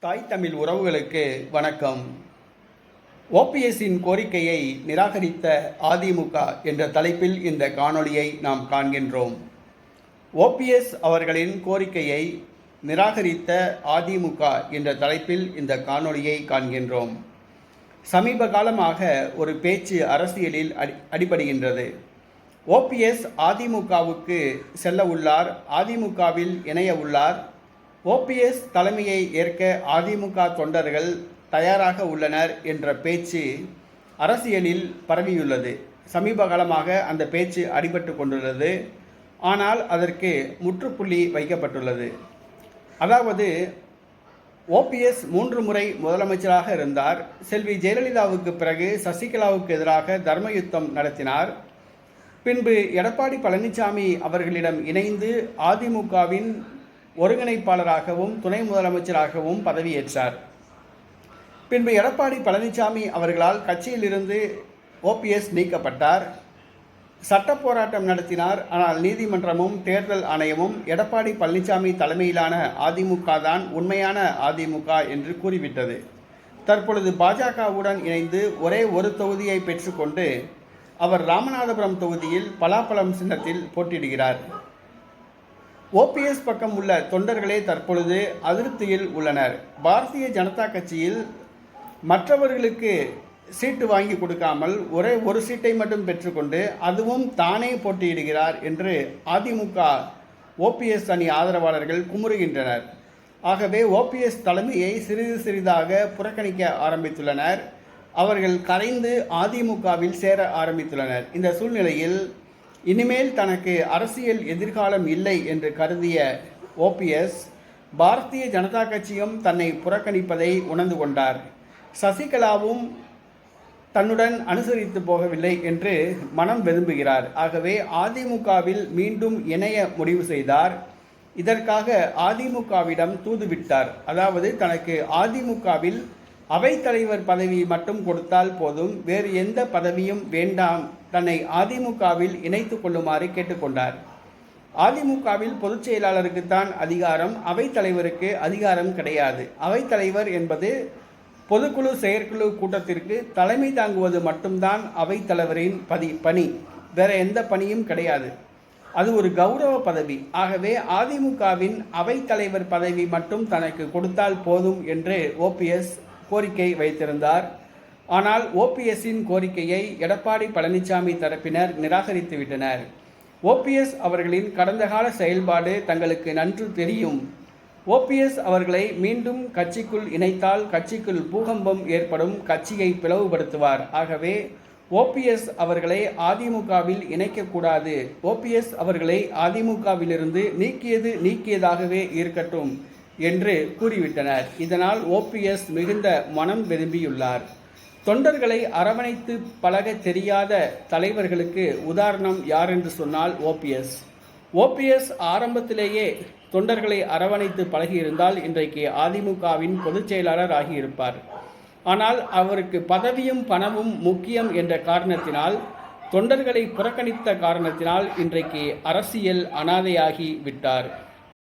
தாய் தமிழ் உறவுகளுக்கு வணக்கம். ஓபிஎஸ்ஸின் கோரிக்கையை நிராகரித்த அதிமுக என்ற தலைப்பில் இந்த காணொளியை நாம் காண்கின்றோம். ஓபிஎஸ் அவர்களின் கோரிக்கையை நிராகரித்த அதிமுக என்ற தலைப்பில் இந்த காணொளியை காண்கின்றோம். சமீப காலமாக ஒரு பேச்சு அரசியலில் அடி அடிபடுகின்றது. ஓபிஎஸ் அதிமுகவுக்கு செல்ல உள்ளார் அதிமுகவில் இணைய உள்ளார் ஓபிஎஸ் தலைமையை ஏற்க அதிமுக தொண்டர்கள் தயாராக உள்ளனர் என்ற பேச்சு அரசியலில் பரவியுள்ளது. சமீப காலமாக அந்த பேச்சு அடிபட்டு கொண்டுள்ளது. ஆனால் அதற்கு முற்றுப்புள்ளி வைக்கப்பட்டுள்ளது. அதாவது ஓபிஎஸ் மூன்று முறை முதலமைச்சராக இருந்தார். செல்வி ஜெயலலிதாவுக்கு பிறகு சசிகலாவுக்கு எதிராக தர்மயுத்தம் நடத்தினார். பின்பு எடப்பாடி பழனிசாமி அவர்களிடம் இணைந்து அதிமுகவின் ஒருங்கிணைப்பாளராகவும் துணை முதலமைச்சராகவும் பதவியேற்றார். பின்பு எடப்பாடி பழனிசாமி அவர்களால் கட்சியிலிருந்து ஓபிஎஸ் நீக்கப்பட்டார். சட்ட போராட்டம் நடத்தினார். ஆனால் நீதிமன்றமும் தேர்தல் ஆணையமும் எடப்பாடி பழனிசாமி தலைமையிலான அதிமுக தான் உண்மையான அதிமுக என்று கூறிவிட்டது. தற்பொழுது பாஜகவுடன் இணைந்து ஒரே ஒரு தொகுதியை பெற்றுக்கொண்டு அவர் ராமநாதபுரம் தொகுதியில் பலாப்பழம் சின்னத்தில் போட்டியிடுகிறார். ஓபிஎஸ் பக்கம் உள்ள தொண்டர்களே தற்பொழுது அதிருப்தியில் உள்ளனர். பாரதிய ஜனதா கட்சியில் மற்றவர்களுக்கு சீட்டு வாங்கி கொடுக்காமல் ஒரே ஒரு சீட்டை மட்டும் பெற்றுக்கொண்டு அதுவும் தானே போட்டியிடுகிறார் என்று அதிமுக ஓபிஎஸ் அணி ஆதரவாளர்கள் குமுறுகின்றனர். ஆகவே ஓபிஎஸ் தலைமையை சிறிது சிறிதாக புறக்கணிக்க ஆரம்பித்துள்ளனர். அவர்கள் கரைந்து அதிமுகவில் சேர ஆரம்பித்துள்ளனர். இந்த சூழ்நிலையில் இனிமேல் தனக்கு அரசியல் எதிர்காலம் இல்லை என்று கருதிய ஓபிஎஸ் பாரதிய ஜனதா கட்சியும் தன்னை புறக்கணிப்பதை உணர்ந்து கொண்டார். சசிகலாவும் தன்னுடன் அனுசரித்து போகவில்லை என்று மனம் விரும்புகிறார் ஆகவே அதிமுகவில் மீண்டும் இணைய முடிவு செய்தார். இதற்காக அதிமுகவிடம் தூதுவிட்டார். அதாவது தனக்கு அதிமுகவில் அவைத்தலைவர் பதவி மட்டும் கொடுத்தால் போதும். வேறு எந்த பதவியும் வேண்டாம். தன்னை அதிமுகவில் இணைத்து கொள்ளுமாறு கேட்டுக்கொண்டார். அதிமுகவில் பொதுச் செயலாளருக்குத்தான் அதிகாரம். அவைத்தலைவருக்கு அதிகாரம் கிடையாது. அவைத்தலைவர் என்பது பொதுக்குழு செயற்குழு கூட்டத்திற்கு தலைமை தாங்குவது மட்டும்தான் அவைத்தலைவரின் பதி பணி. வேற எந்த பணியும் கிடையாது. அது ஒரு கௌரவ பதவி. ஆகவே அதிமுகவின் அவைத்தலைவர் பதவி மட்டும் தனக்கு கொடுத்தால் போதும் என்று ஓபிஎஸ் கோரிக்கை வைத்திருந்தார். ஆனால் ஓபிஎஸ்ஸின் கோரிக்கையை எடப்பாடி பழனிசாமி தரப்பினர் நிராகரித்துவிட்டனர். ஓபிஎஸ் அவர்களின் கடந்த கால செயல்பாடு தங்களுக்கு நன்று தெரியும். ஓபிஎஸ் அவர்களை மீண்டும் கட்சிக்குள் இணைத்தால் கட்சிக்குள் பூகம்பம் ஏற்படும் கட்சியை பிளவுபடுத்துவார். ஆகவே ஓபிஎஸ் அவர்களை அதிமுகவில் இணைக்கக்கூடாது. ஓபிஎஸ் அவர்களை அதிமுகவிலிருந்து நீக்கியது நீக்கியதாகவே இருக்கட்டும். என்று கூறிவிட்டனர். இதனால் ஓபிஎஸ் மிகுந்த மனம் விரும்பியுள்ளார் தொண்டர்களை அரவணைத்து பழக தெரியாத தலைவர்களுக்கு உதாரணம் யார் என்று சொன்னால் ஓபிஎஸ். ஓபிஎஸ் ஆரம்பத்திலேயே தொண்டர்களை அரவணைத்து பழகியிருந்தால் இன்றைக்கு அதிமுகவின் பொதுச் செயலாளர் ஆகியிருப்பார். ஆனால் அவருக்கு பதவியும் பணமும் முக்கியம் என்ற காரணத்தினால் தொண்டர்களை புறக்கணித்த காரணத்தினால் இன்றைக்கு அரசியல் அனாதையாகி விட்டார்.